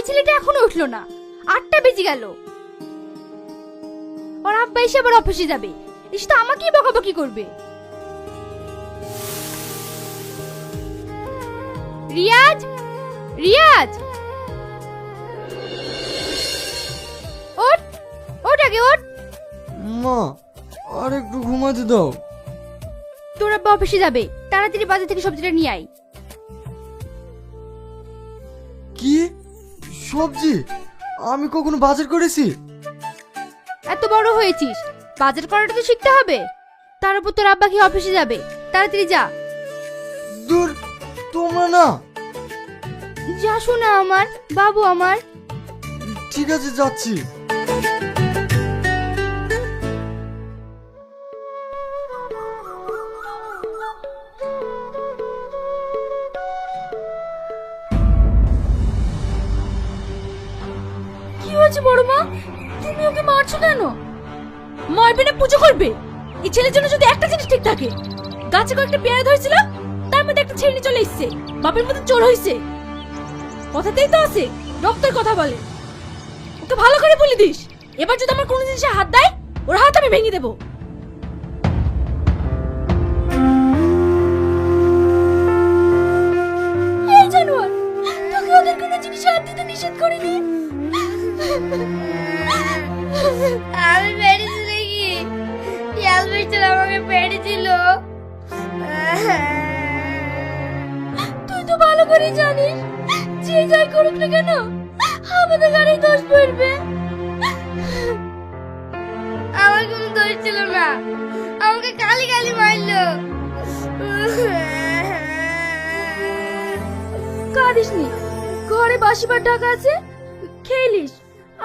ওই ছেলেটা এখনও উঠল না। আটটা বেজে গেল। ওর আব্বা এসে আবার অফিসে যাবে। এসে তো আমাকেই বকাবকি করবে। রিয়াজ? রিয়াজ? ওঠ ওঠ আগে ওঠ। মা আর একটু ঘুমাতে দাও। তোর আব্বা অফিসে যাবে। তাড়াতাড়ি বাজার থেকে সবজিটা নিয়ে আয়। কি? সবজি? আমি কখনো বাজার করেছি? এত বড় হয়েছিস। বাজার করাটা তো শিখতে হবে। তার উপর তোর আব্বা কি অফিসে যাবে? তাড়াতাড়ি যা। দূর তোমরা না। যা শোনা আমার বাবু আমার। ঠিক আছে যাচ্ছি। কেন? মারবে পুজো করবে? এই ছেলের জন্য যদি একটা জিনিস ঠিক থাকে। গাছে কয়েকটা পেয়ারা ধরেছিল, তার মধ্যে একটা ছেড়ে চলে এসছে। বাপের মতো চোর হয়েছে। কথাতেই তো আছে, রক্তের কথা বলে। ওকে ভালো করে বলে দিস। এবার যদি আমার কোনো জিনিসে হাত দেয়, ওর হাত আমি ভেঙে দেবো। জানোয়ার, তোকে ওদের কোনো জিনিসে হাত দিতে নিষেধ করিনি? করে জানিস যে যাই করুক না কেন, আমাদের গাড়ি দোষ পড়বে। আমার কোনো দোষ ছিল না। আমাকে কালি কালি মারলো। কাঁদিস ঘরে বাসিবার টাকা আছে খেলিস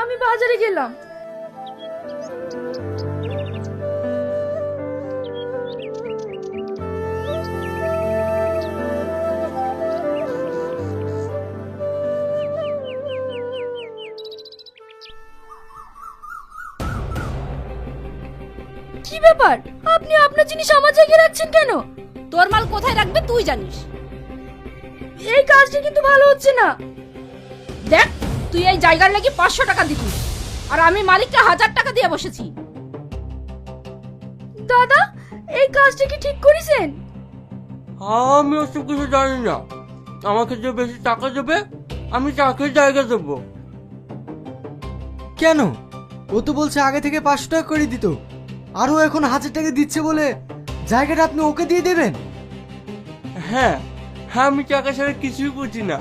আমি বাজারে গেলাম। ব্যাপার? আপনি আপনার জিনিস আমার জায়গায় রাখছেন কেন? তোর মাল কোথায় রাখবে তুই জানিস। এই কাজটা কিন্তু ভালো হচ্ছে না। দেখ তুই এই জায়গার লাগি পাঁচশো টাকা দিবি। আর আমি মালিককে হাজার টাকা দিয়ে বসেছি। দাদা এই কাজটা কি ঠিক করেছেন? আমি ওসব কিছু জানি না। আমাকে যে বেশি টাকা দেবে আমি তাকে জায়গা দেবো। কেন? ও তো বলছে আগে থেকে পাঁচশো টাকা করে দিত। আর ও এখন হাজার টাকা দিচ্ছে বলে জায়গাটা আপনি ওকে দিয়ে দেবেন? হ্যাঁ হ্যাঁ আমি টাকা ছাড়া কিছুই বুঝি না।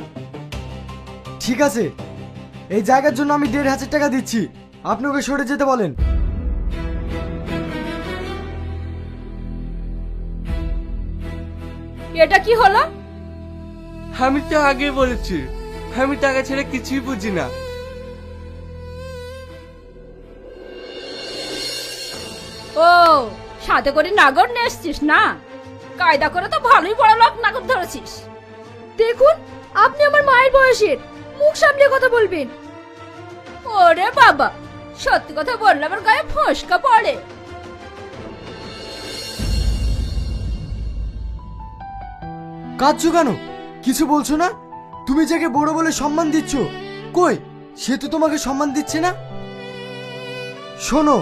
ঠিক আছে এই জায়গার জন্য আমি দেড় হাজার টাকা দিচ্ছি। আপনি ওকে সরে যেতে বলেন। এটা কি হলো? আমি তো আগে বলেছি আমি টাকা ছেড়ে কিছুই বুঝি না। ও, সাথে করে নাগর নিয়ে এসছিস না? কায়দা করে তো ভালোই বড় লোক নাগর ধরেছিস। দেখুন, আপনি আমার মায়ের বয়সের, মুখ সামলে কথা বলবেন। ওরে বাবা, সত্যি কথা বললে আমার গায়ে ফসকা পড়ে। কাঁদছো কেন? কিছু বলছো না? তুমি যাকে বড় বলে সম্মান দিচ্ছ, কই? সে তো তোমাকে সম্মান দিচ্ছে না? শোনো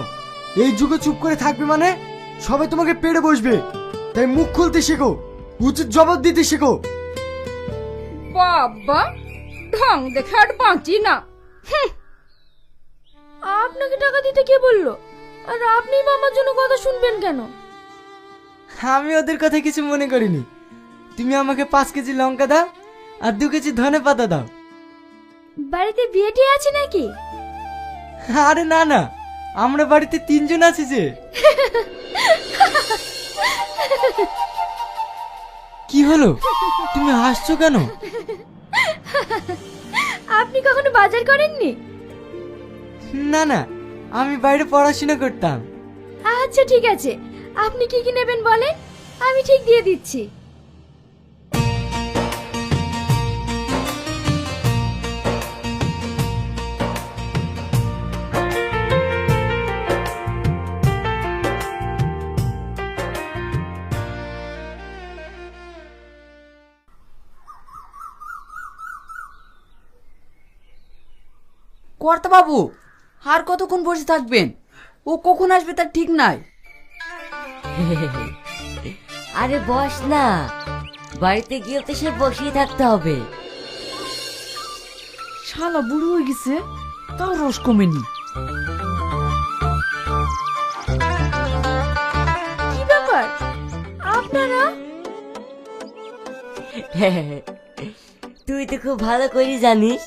এই যুগে চুপ করে থাকবে মানে? সবাই তোমাকে পেড়ে বসবে। তাই মুখ খুলতে শেখো। উচিত জবাব দিতে শেখো। বাবা ঢং দেখে আর বাঁচি না। আপনাকে টাকা দিতে কে বলল? আর আপনি মামার জন্য কথা শুনবেন কেন? আমি ওদের কথা কিছু মনে করিনি। তুমি আমাকে পাঁচ কেজি লঙ্কা দাও আর দু কেজি ধনে পাতা দাও। বাড়িতে বিয়েটি আছে নাকি? আরে না না। আমরা বাড়িতে তিনজন আছি যে। কি হলো? তুমি হাসছো কেন? আপনি কখনো বাজার করেননি? না না আমি বাইরে পড়াশোনা করতাম। আচ্ছা ঠিক আছে। আপনি কি কি নেবেন বলেন? আমি ঠিক দিয়ে দিচ্ছি। কর্তা বাবু আর কতক্ষণ বসে থাকবেন? ও কখন আসবে তার ঠিক নাই। আরে বস না বাড়িতে গিয়ে তো সে বসেই থাকতে হবে। শালা বুড়ো হয়ে গেছে তাও রস কমেনি। কি ব্যাপার? আপনারা? তুই তো খুব ভালো করে জানিস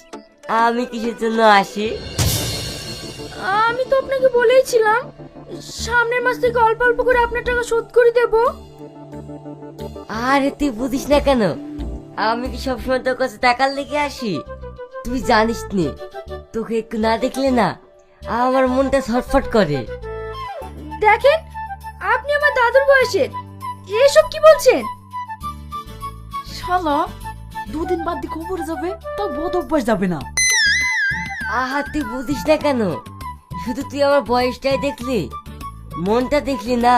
আমি কিসের জন্য আসি? আমি তো আপনাকে বলেইছিলাম সামনের মাস থেকে অল্প অল্প করে আপনার টাকা শোধ করে দেব। আরে তুই বুঝিস না কেন? আমি কি সবসময় তোর কাছে টাকার লেগে আসি? তুই জানিস নি তোকে একটু না দেখলে না আমার মনটা ছটফট করে। দেখেন আপনি আমার দাদুর বয়সের এসব কি বলছেন? শালা দুদিন বাদ দিয়ে খবর যাবে তাও বদ অভ্যাস যাবে না। আহা তুই বুঝিস না কেন? শুধু তুই আমার বয়সটাই দেখলি? মনটা দেখলি না?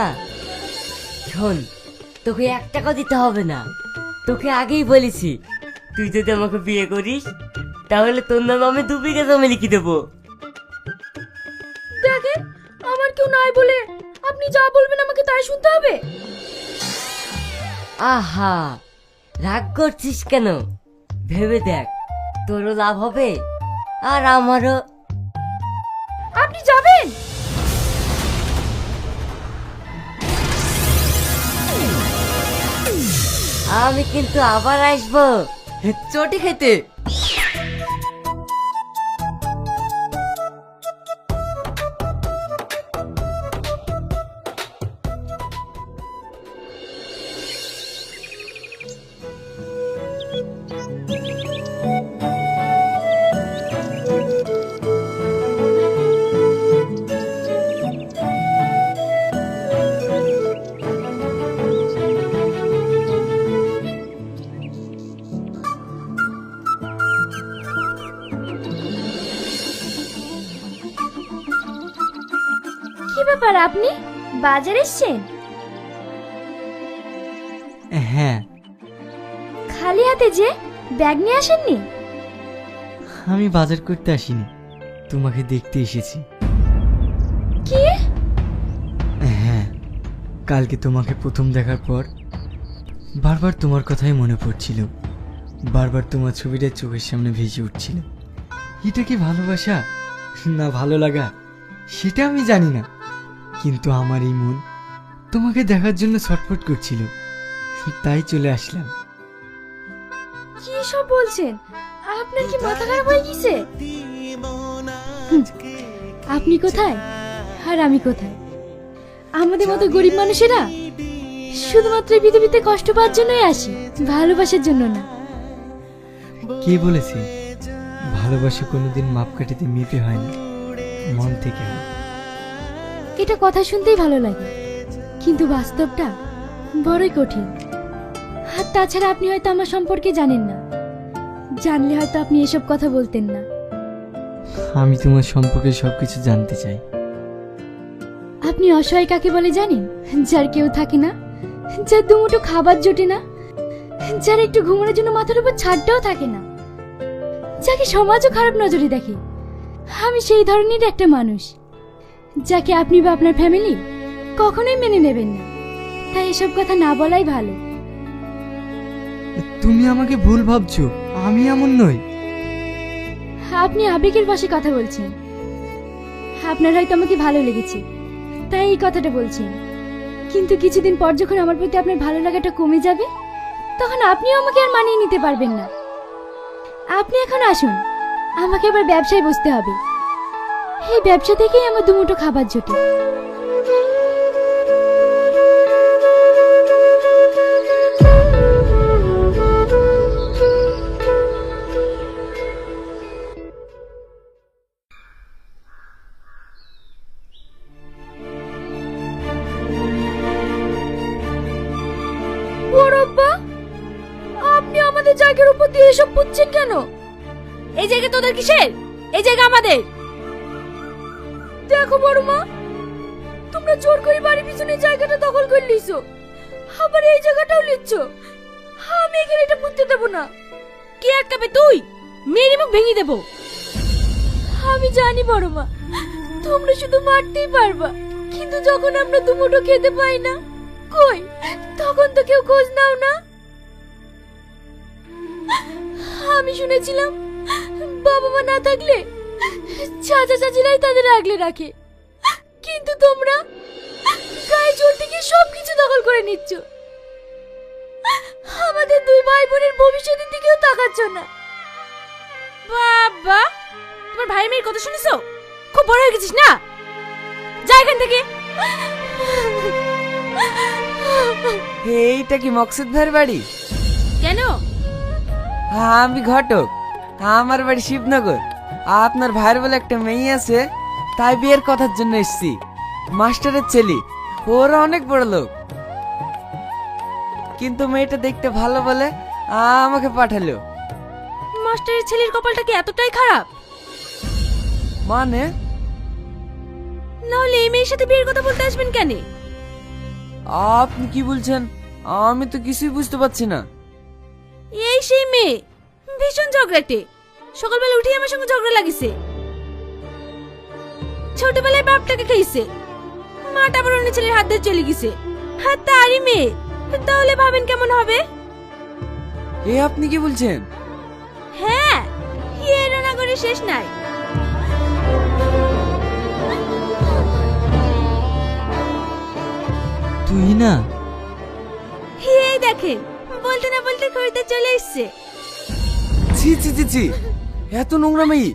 শোন তোকে এক টাকা দিতে হবে না। তোকে আগেই বলেছি তুই যদি আমাকে বিয়ে করিস তাহলে তোর নামে আমি দু বিঘা জমি লিখে দেবো। দেখেন আমার কেউ নাই বলে আপনি যা বলবেন আমাকে তাই শুনতে হবে। আহা রাগ করছিস কেন? ভেবে দেখ তোরও লাভ হবে? আর আমারও। আপনি যাবেন? আমি কিন্তু আবার আসব। চটি খেতে। কি ব্যাপার আপনি? বাজার এসছেন? হ্যাঁ। খালি হাতে যে ব্যাগ নিয়ে আসেননি? আমি বাজার করতে আসিনি। তোমাকে দেখতে এসেছি। কি? হ্যাঁ কালকে তোমাকে প্রথম দেখার পর বারবার তোমার কথাই মনে পড়ছিল। বারবার তোমার ছবিটা চোখের সামনে ভেসে উঠছিল। এটা কি ভালোবাসা? না ভালো লাগা? সেটা আমি জানি না। কিন্তু আমার এই মন তোমাকে দেখার জন্য ছটফট করছিল। তাই চলে আসলাম। কি সব বলছেন? আপনার কি মাথা খারাপ হয়ে গেছে? আপনি কোথায়? আর আমি কোথায়? আমাদের মতো গরিব মানুষেরা শুধুমাত্র পৃথিবীতে কষ্ট পাওয়ার জন্যই আসি ভালোবাসার জন্য না। কে বলেছে? ভালোবাসা কোনোদিন মাপকাঠিতে মিটে হয় না মন থেকে। হয় এটা কথা শুনতেই ভালো লাগে। কিন্তু বাস্তবটা বড়ই কঠিন। আর তাছাড়া আপনি হয়তো আমার সম্পর্কে জানেন না। জানলে হয়তো আপনি এসব কথা বলতেন না। আমি তোমার সম্পর্কে সবকিছু জানতে চাই। আপনি অসহায় কাকে বলে জানেন? যার কেউ থাকে না যার দুমুটো খাবার জোটে না যার একটু ঘুমানোর জন্য মাথার উপর ছাদটাও থাকে না। যাকে সমাজও খারাপ নজরে দেখে। আমি সেই ধরনের একটা মানুষ। যাকে আপনি বা আপনার ফ্যামিলি কখনোই মেনে নেবেন না। তাই এসব কথা না বলাই ভালো। তুমি আমাকে ভুল ভাবছ আমি এমন নই। আপনি আবেগের বসে কথা বলছেন। আপনার হয়তো আমাকে ভালো লেগেছে তাই এই কথাটা বলছেন। কিন্তু কিছুদিন পর যখন আমার প্রতি আপনার ভালো লাগাটা কমে যাবে তখন আপনিও আমাকে আর মানিয়ে নিতে পারবেন না। আপনি এখন আসুন আমাকে এবার ব্যবসায় বসতে হবে। এই ব্যবসা থেকেই আমার দুমুটো খাবার জোটে। আপনি আমাদের জায়গার উপর দিয়ে এসব পুচ্ছেন কেন? এই জায়গা তোদের কিসের? এই জায়গা আমাদের। দেখো বড় মা তোমরা জোর করে বাড়ির পিছনে জায়গাটা দখল করে লিছো আবার এই জায়গাটাও লিচ্ছ আমি এখানে এটা পুঁততে দেবো না। কে আটকাবে? তুই? মেরি মুখ ভেঙে দেবো। আমি জানি বড় মা তোমরা শুধু মারতেই পারবা। কিন্তু যখন আমরা দুমুঠো খেতে পাই না কই? তখন তো কেউ খোঁজ নাও না। আমি শুনেছিলাম বাবা মা না থাকলে চাচা চাচিরাই তাদের আগলে রাখে। তোমরা? গায়ে চলতে গিয়ে সব কিছু দখল করে নিচ্ছ। আমাদের দুই ভাই বোনের ভবিষ্যতের দিকেও তাকাচ্ছ না। বাবা তোমার ভাই মেয়ের কথা শুনেছো? খুব বড় হয়ে গেছিস না? যা এখান থেকে। এইটা কি মকসুদ ভাইয়ের বাড়ি? কেন? আমি ঘটক। আমার বাড়ি শিবনগর। আপনার ভাইয়ের বলে একটা মেয়ে আছে তাই বিয়ের কথার জন্য এসেছি। মাস্টারের ছেলে। ওরা অনেক বড় লোক। কিন্তু মেয়েটা দেখতে ভালো বলে আমাকে পাঠালো। মাস্টারের ছেলের কপালটা কি এতটাই খারাপ? মানে? নাহলে এই মেয়ের সাথে বিয়ের কথা বলতে আসবেন কেন? আপনি কি বলছেন? আমি তো কিছুই বুঝতে পারছি না। এই সেই মেয়ে ভীষণ ঝগড়াটে। সকালবেলা উঠে আমার সঙ্গে ঝগড়া লাগিছে। ছোটবেলায় বাপটাকে খেয়েছে। মাটা আবার অন্য ছেলের হাত ধরে চলে গেছে। হ্যাঁ তারই মেয়ে। তাহলে ভাবেন কেমন হবে? এ আপনি কি বলছেন? হ্যাঁ এর করে শেষ নাই। তুই না? এই দেখেন বলতে না বলতে খরিদে চলে এসছে। ছি ছি ছি ছি। এত নোংরা মেয়ে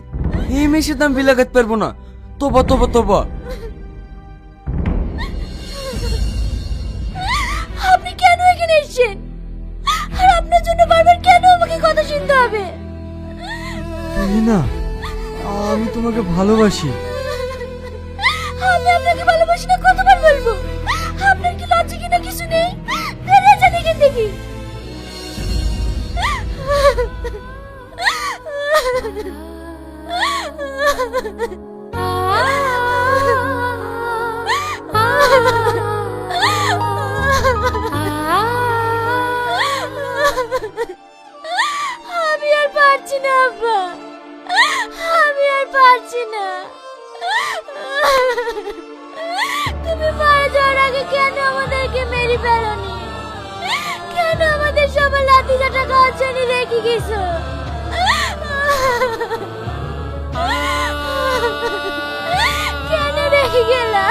এই মেয়ের সাথে আমি বিলাগাতে পারব না। তোবা তোবা তোবা। আপনার জন্য বারবার কেন আমাকে কথা শুনতে হবে না আমি তোমাকে ভালোবাসি আমি আপনাকে ভালোবাসি না কতবার বলব আপনার কি লজ্জা কিনা কিছু নেই বেরিয়ে যান এখান থেকে পারছি না, আব্বা। আমি আর পারছি না। তুমি মারা যাওয়ার আগে কেন আমাদেরকে মেরে ফেলোনি? কেন আমাদের সবার লাঠি চাটা খাওয়ার রেখে গেছো? কেন রেখে গেলা?